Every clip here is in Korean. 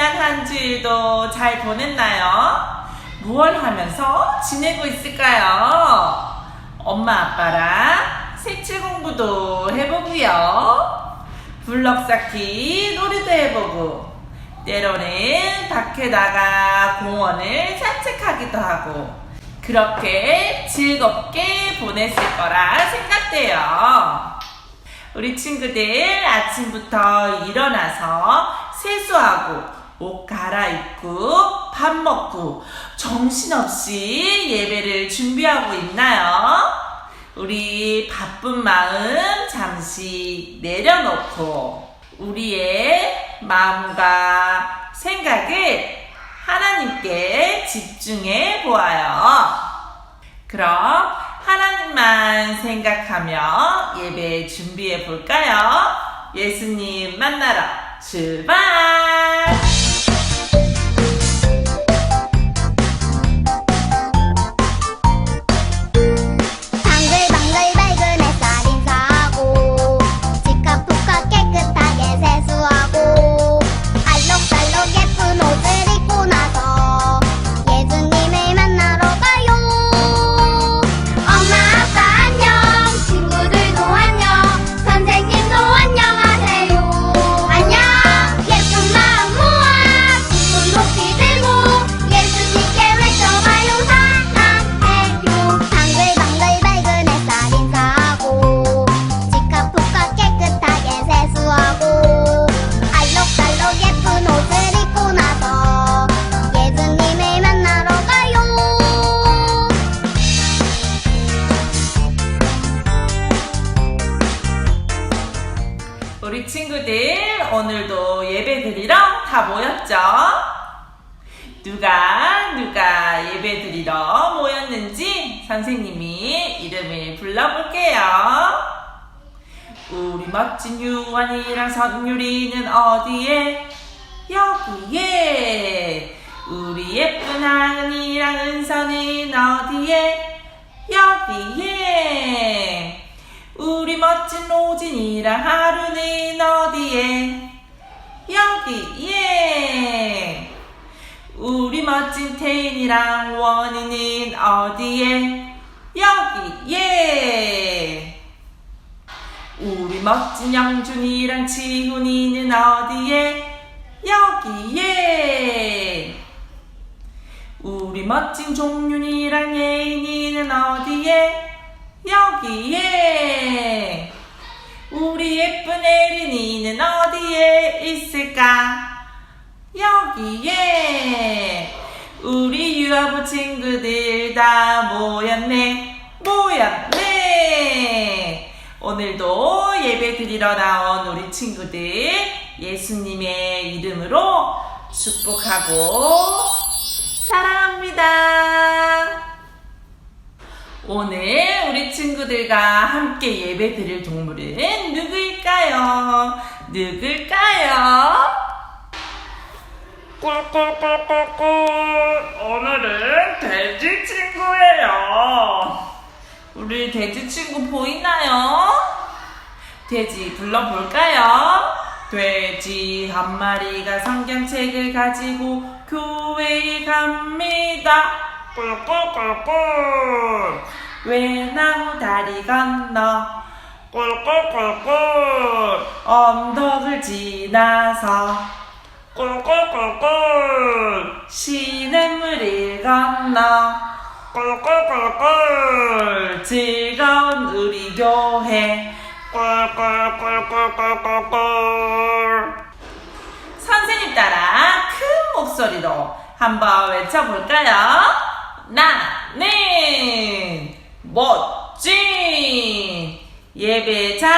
지난 한 주일도 잘 보냈나요? 무얼 하면서 지내고 있을까요? 엄마 아빠랑 색칠 공부도 해보고요. 블럭 쌓기 놀이도 해보고 때로는 밖에 나가 공원을 산책하기도 하고 그렇게 즐겁게 보냈을 거라 생각돼요. 우리 친구들 아침부터 일어나서 세수하고 옷 갈아입고 밥 먹고 정신없이 예배를 준비하고 있나요? 우리 바쁜 마음 잠시 내려놓고 우리의 마음과 생각을 하나님께 집중해 보아요. 그럼 하나님만 생각하며 예배 준비해 볼까요? 예수님 만나러 출발! 친구들 오늘도 예배 드리러 다 모였죠? 누가 누가 예배 드리러 모였는지 선생님이 이름을 불러볼게요. 우리 멋진 유한이랑 선율이는 어디에? 여기에. 우리 예쁜 하은이랑 은서는 어디에? 여기에. 멋진 로진이랑 하루는 어디에? 여기에. 우리 멋진 태인이랑 원이는 어디에? 여기에. 우리 멋진 영준이랑 지훈이는 어디에? 여기에. 우리 멋진 종윤이랑 예인이는 어디에? 여기에. 우리 예쁜 에린이는 어디에 있을까? 여기에. 우리 유아부 친구들 다 모였네. 모였네. 오늘도 예배 드리러 나온 우리 친구들 예수님의 이름으로 축복하고 사랑합니다. 오늘 우리 친구들과 함께 예배 드릴 동물은 누구일까요? 누굴까요? 오늘은 돼지 친구예요. 우리 돼지 친구 보이나요? 돼지 불러볼까요? 돼지 한 마리가 성경책을 가지고 교회에 갑니다. 꿀꿀꿀꿀. 외나무 다리 건너 꿀꿀꿀꿀. 언덕을 지나서 꿀꿀꿀꿀. 시냇물을 건너 꿀꿀꿀꿀. 즐거운 우리 교회 꿀꿀꿀꿀꿀꿀. 선생님 따라 큰 목소리로 한번 외쳐볼까요? 나는 멋진 예배자입니다.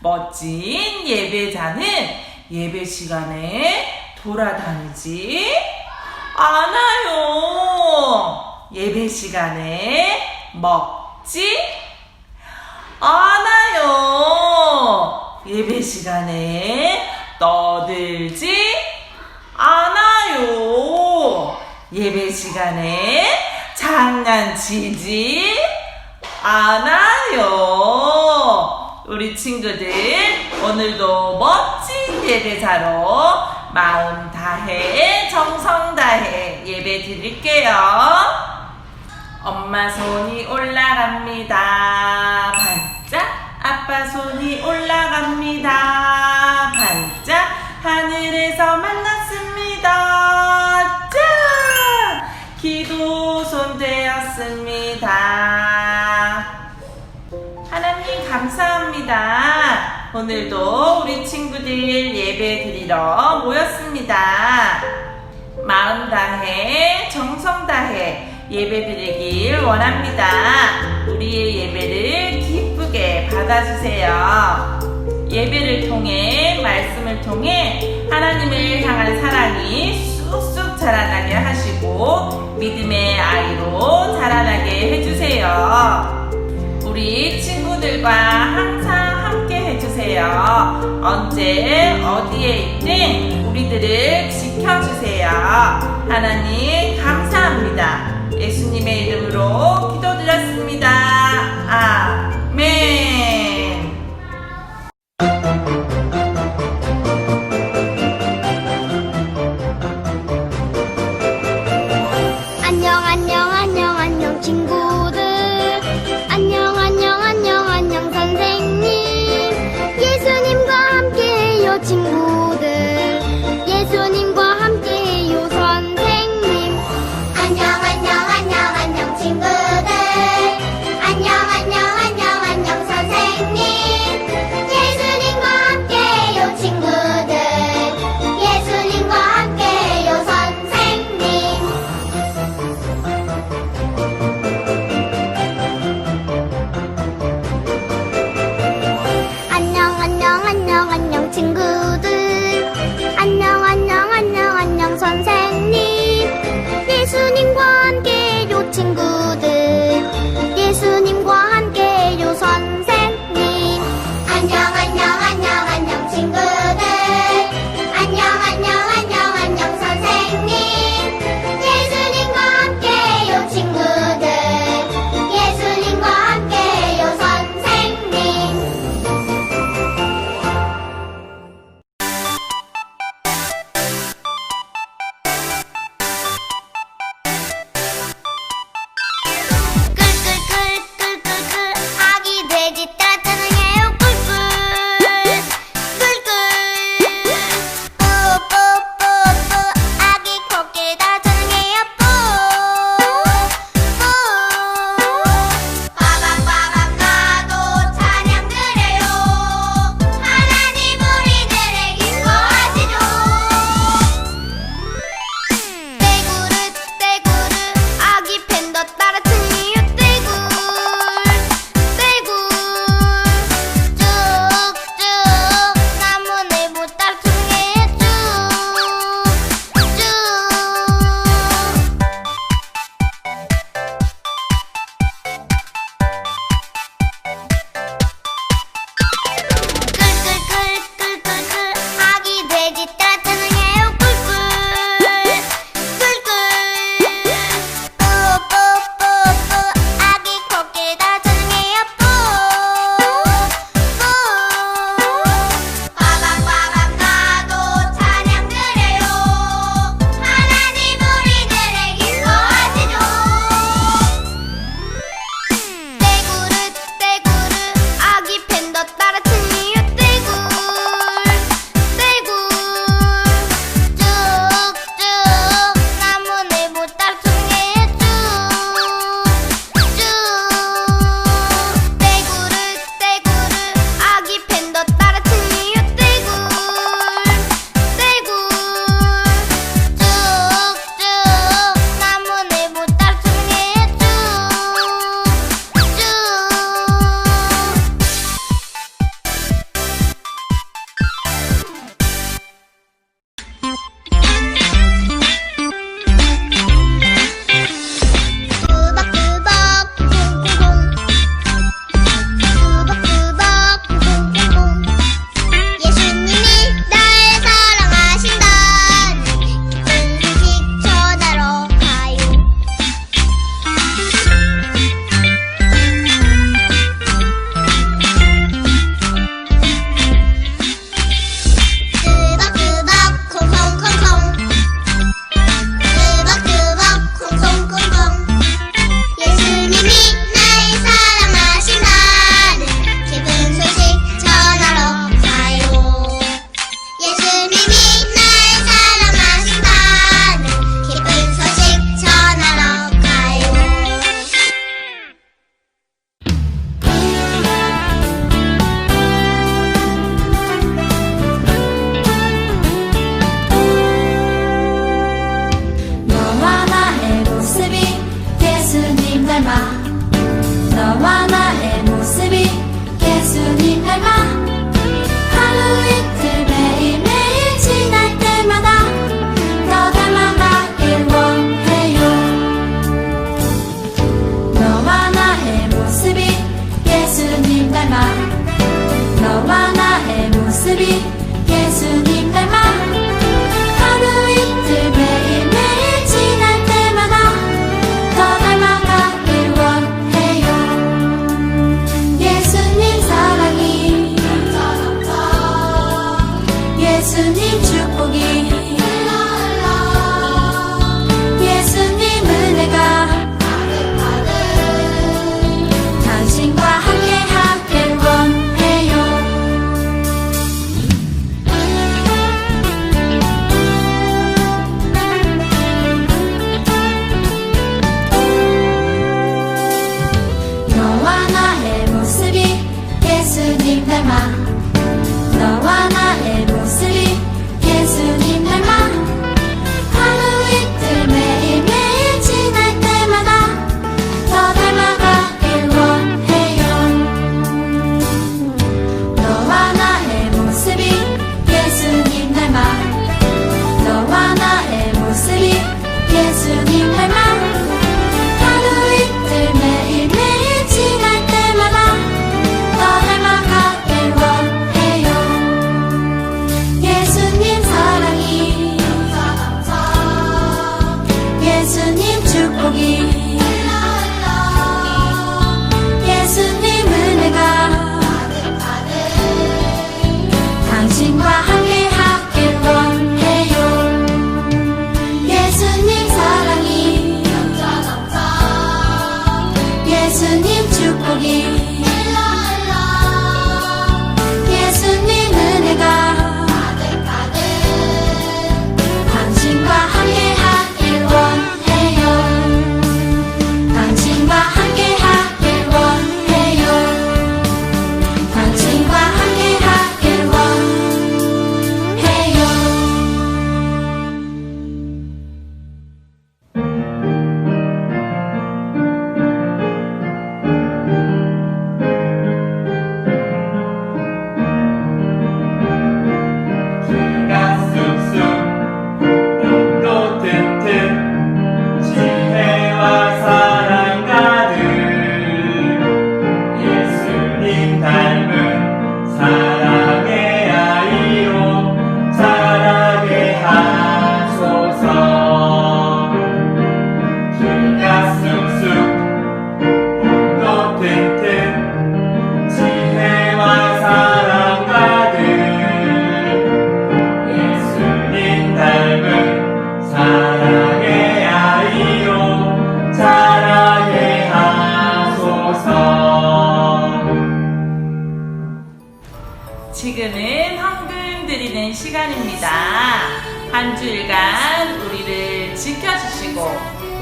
멋진 예배자는 예배 시간에 돌아다니지 않아요. 예배 시간에 먹지 않아요. 예배 시간에 떠들지 않아요. 예배 시간에 장난치지 않아요. 우리 친구들 오늘도 멋진 예배자로 마음 다해 정성 다해 예배 드릴게요. 엄마 손이 올라갑니다. 반짝 아빠 손이 올라갑니다. 반짝 하늘에서 되었습니다. 하나님 감사합니다. 오늘도 우리 친구들 예배 드리러 모였습니다. 마음 다해 정성 다해 예배 드리길 원합니다. 우리의 예배를 기쁘게 받아주세요. 예배를 통해 말씀을 통해 하나님을 향한 사랑이 자라나게 하시고 믿음의 아이로 자라나게 해주세요. 우리 친구들과 항상 함께 해주세요. 언제 어디에 있든 우리들을 지켜주세요. 하나님 감사합니다. 예수님의 이름으로 기도드렸습니다.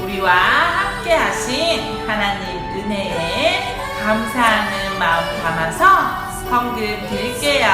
우리와 함께 하신 하나님 은혜에 감사하는 마음 담아서 헌금 드릴게요.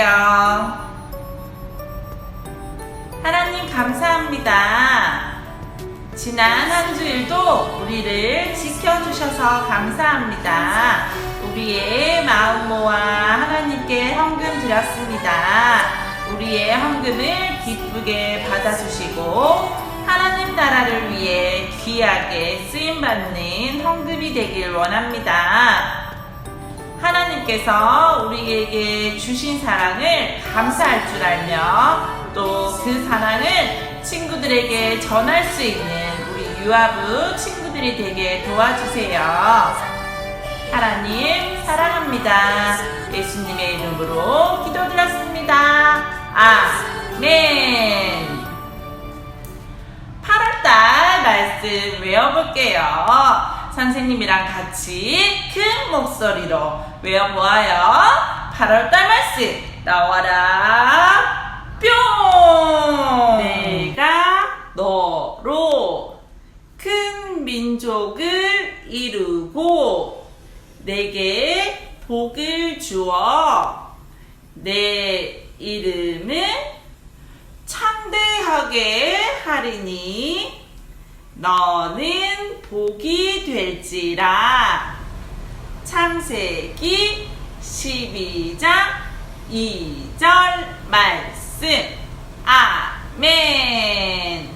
기도할게요. 하나님 감사합니다. 지난 한 주일도 우리를 지켜주셔서 감사합니다. 우리의 마음 모아 하나님께 헌금 드렸습니다. 우리의 헌금을 기쁘게 받아주시고 하나님 나라를 위해 귀하게 쓰임받는 헌금이 되길 원합니다. 하나님께서 우리에게 주신 사랑을 감사할 줄 알며 또 그 사랑을 친구들에게 전할 수 있는 우리 유아부 친구들이 되게 도와주세요. 하나님 사랑합니다. 예수님의 이름으로 기도드렸습니다. 아멘. 8월달 말씀 외워볼게요. 선생님이랑 같이 큰 목소리로 외워보아요. 8월달 말씀 나와라. 뿅! 내가 너로 큰 민족을 이루고 내게 복을 주어 내 이름은 창대하게 하리니 너는 복이 될지라. 창세기 12장 2절 말씀. 아멘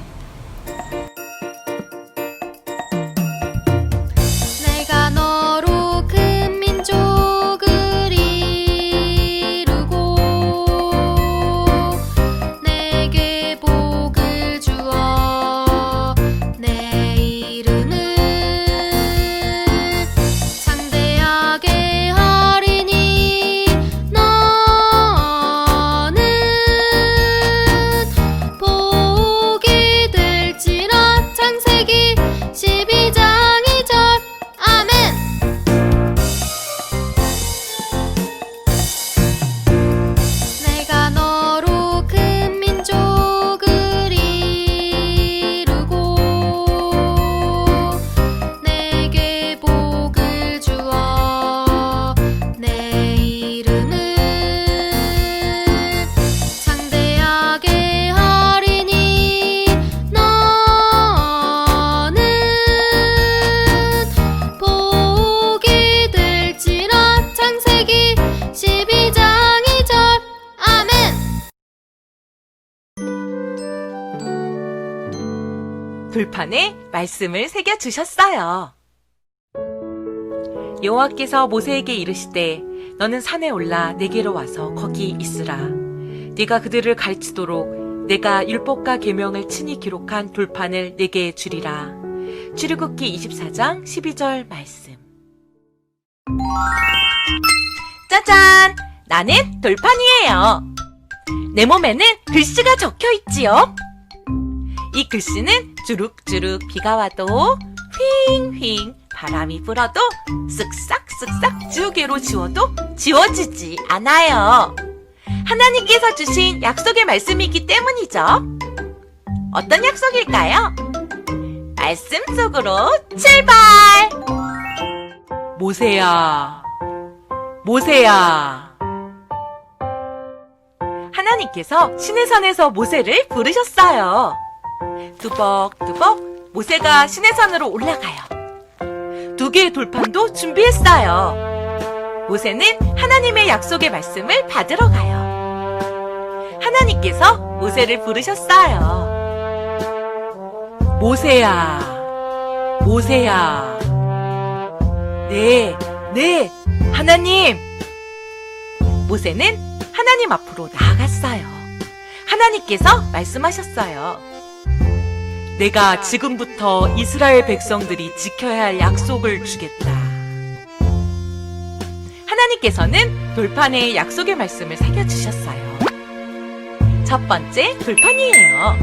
돌판에 말씀을 새겨 주셨어요. 여호와께서 모세에게 이르시되 너는 산에 올라 내게로 와서 거기 있으라. 네가 그들을 가르치도록 내가 율법과 계명을 친히 기록한 돌판을 내게 주리라. 출애굽기 24장 12절 말씀. 짜잔! 나는 돌판이에요. 내 몸에는 글씨가 적혀 있지요. 이 글씨는 주룩주룩 비가 와도 휘잉휘잉 바람이 불어도 쓱싹쓱싹 지우개로 지워도 지워지지 않아요. 하나님께서 주신 약속의 말씀이기 때문이죠. 어떤 약속일까요? 말씀 속으로 출발! 모세야, 모세야. 하나님께서 시내산에서 모세를 부르셨어요. 뚜벅뚜벅 모세가 시내산으로 올라가요. 두 개의 돌판도 준비했어요. 모세는 하나님의 약속의 말씀을 받으러 가요. 하나님께서 모세를 부르셨어요. 모세야, 모세야. 네, 네, 하나님. 모세는 하나님 앞으로 나아갔어요. 하나님께서 말씀하셨어요. 내가 지금부터 이스라엘 백성들이 지켜야 할 약속을 주겠다. 하나님께서는 돌판에 약속의 말씀을 새겨주셨어요. 첫 번째 돌판이에요.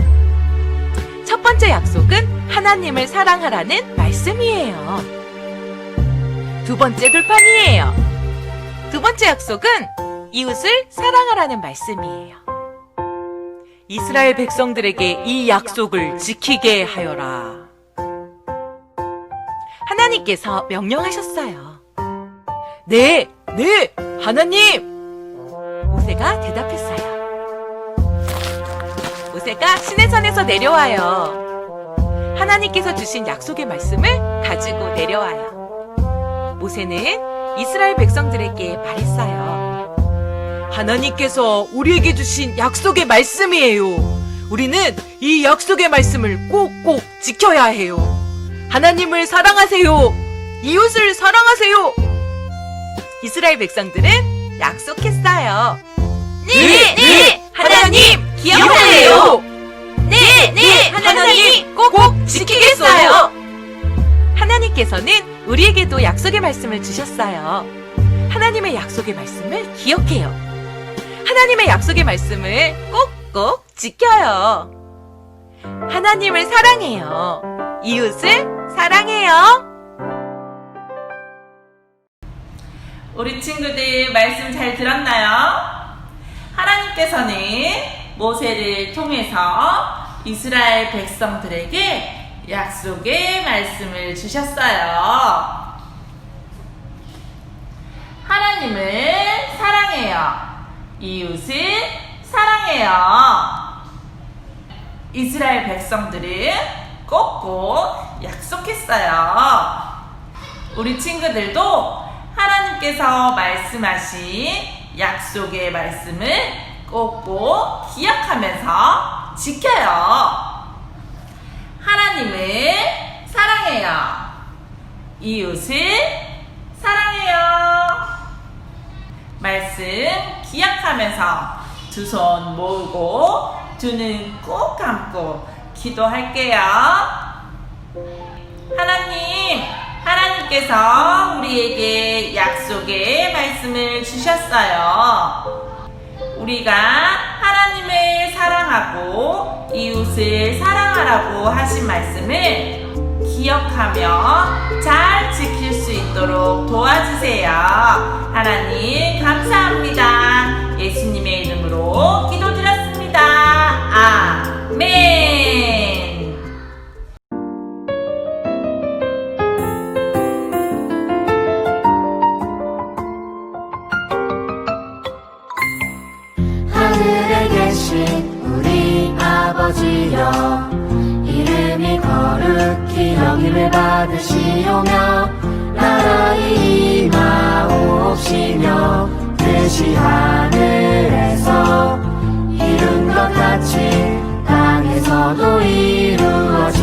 첫 번째 약속은 하나님을 사랑하라는 말씀이에요. 두 번째 돌판이에요. 두 번째 약속은 이웃을 사랑하라는 말씀이에요. 이스라엘 백성들에게 이 약속을 지키게 하여라. 하나님께서 명령하셨어요. 네, 네, 하나님! 모세가 대답했어요. 모세가 시내산에서 내려와요. 하나님께서 주신 약속의 말씀을 가지고 내려와요. 모세는 이스라엘 백성들에게 말했어요. 하나님께서 우리에게 주신 약속의 말씀이에요. 우리는 이 약속의 말씀을 꼭꼭 지켜야 해요. 하나님을 사랑하세요. 이웃을 사랑하세요. 이스라엘 백성들은 약속했어요. 네, 네, 하나님 기억할래요. 네, 네, 하나님 꼭꼭 지키겠어요. 하나님께서는 우리에게도 약속의 말씀을 주셨어요. 하나님의 약속의 말씀을 기억해요. 하나님의 약속의 말씀을 꼭꼭 지켜요. 하나님을 사랑해요. 이웃을 사랑해요. 우리 친구들 말씀 잘 들었나요? 하나님께서는 모세를 통해서 이스라엘 백성들에게 약속의 말씀을 주셨어요. 사랑해요. 이웃을 사랑해요. 이스라엘 백성들은 꼭꼭 약속했어요. 우리 친구들도 하나님께서 말씀하신 약속의 말씀을 꼭꼭 기억하면서 지켜요. 하나님을 사랑해요. 이웃을 사랑해요. 말씀 기억하면서 두 손 모으고 두 눈 꼭 감고 기도할게요. 하나님, 하나님께서 우리에게 약속의 말씀을 주셨어요. 우리가 하나님을 사랑하고 이웃을 사랑하라고 하신 말씀을 기억하며 잘 지킬 수 있도록 도와주세요. 하나님, 감사합니다. 예수님의 이름으로 기도드렸습니다. 아멘. 하늘에 계신 우리 아버지여 이름이 거룩 기영 힘을 받으시오며 나라의 임하옵시며 뜻이 하늘에서 이룬 것 같이 땅에서도 이루어지